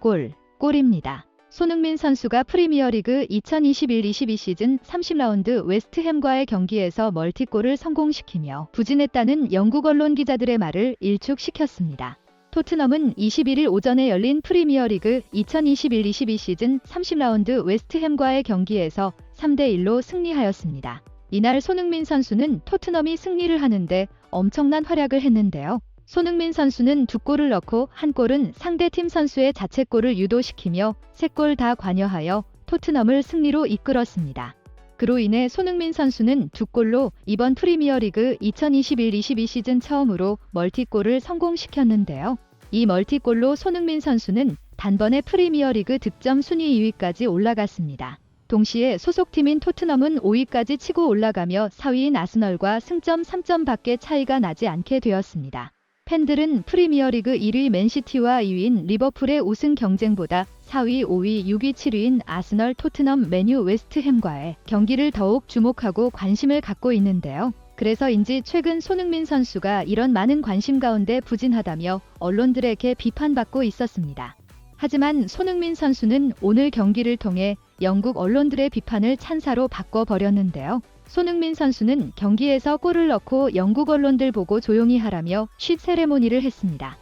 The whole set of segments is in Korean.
골, 골입니다. 손흥민 선수가 프리미어리그 2021-22 시즌 30라운드 웨스트햄과의 경기에서 멀티골을 성공시키며 부진했다는 영국 언론 기자들의 말을 일축시켰습니다. 토트넘은 21일 오전에 열린 프리미어리그 2021-22 시즌 30라운드 웨스트햄과의 경기에서 3대1로 승리하였습니다. 이날 손흥민 선수는 토트넘이 승리를 하는데 엄청난 활약을 했는데요. 손흥민 선수는 두 골을 넣고 한 골은 상대팀 선수의 자책골을 유도시키며 세 골 다 관여하여 토트넘을 승리로 이끌었습니다. 그로 인해 손흥민 선수는 두 골로 이번 프리미어리그 2021-22 시즌 처음으로 멀티골을 성공시켰는데요. 이 멀티골로 손흥민 선수는 단번에 프리미어리그 득점 순위 2위까지 올라갔습니다. 동시에 소속팀인 토트넘은 5위까지 치고 올라가며 4위인 아스널과 승점 3점 밖에 차이가 나지 않게 되었습니다. 팬들은 프리미어리그 1위 맨시티와 2위인 리버풀의 우승 경쟁보다 4위, 5위, 6위, 7위인 아스널, 토트넘, 메뉴, 웨스트햄과의 경기를 더욱 주목하고 관심을 갖고 있는데요. 그래서인지 최근 손흥민 선수가 이런 많은 관심 가운데 부진하다며 언론들에게 비판받고 있었습니다. 하지만 손흥민 선수는 오늘 경기를 통해 영국 언론들의 비판을 찬사로 바꿔버렸는데요. 손흥민 선수는 경기에서 골을 넣고 영국 언론들 보고 조용히 하라며 쉿 세레모니를 했습니다.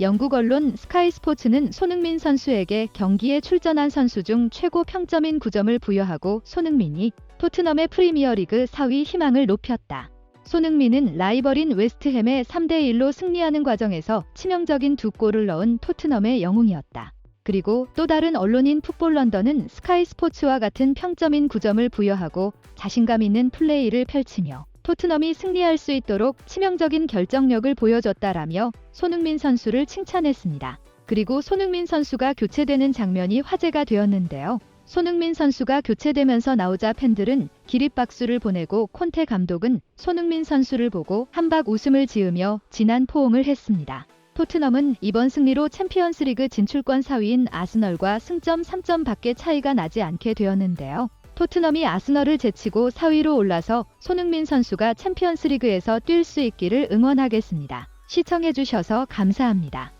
영국 언론 스카이 스포츠는 손흥민 선수에게 경기에 출전한 선수 중 최고 평점인 9점을 부여하고 손흥민이 토트넘의 프리미어리그 4위 희망을 높였다. 손흥민은 라이벌인 웨스트햄에 3대1로 승리하는 과정에서 치명적인 두 골을 넣은 토트넘의 영웅이었다. 그리고 또 다른 언론인 풋볼 런던은 스카이 스포츠와 같은 평점인 9점을 부여하고 자신감 있는 플레이를 펼치며 토트넘이 승리할 수 있도록 치명적인 결정력을 보여줬다라며 손흥민 선수를 칭찬했습니다. 그리고 손흥민 선수가 교체되는 장면이 화제가 되었는데요. 손흥민 선수가 교체되면서 나오자 팬들은 기립박수를 보내고 콘테 감독은 손흥민 선수를 보고 한박 웃음을 지으며 진한 포옹을 했습니다. 토트넘은 이번 승리로 챔피언스리그 진출권 4위인 아스널과 승점 3점 밖에 차이가 나지 않게 되었는데요. 토트넘이 아스널을 제치고 4위로 올라서 손흥민 선수가 챔피언스리그에서 뛸 수 있기를 응원하겠습니다. 시청해주셔서 감사합니다.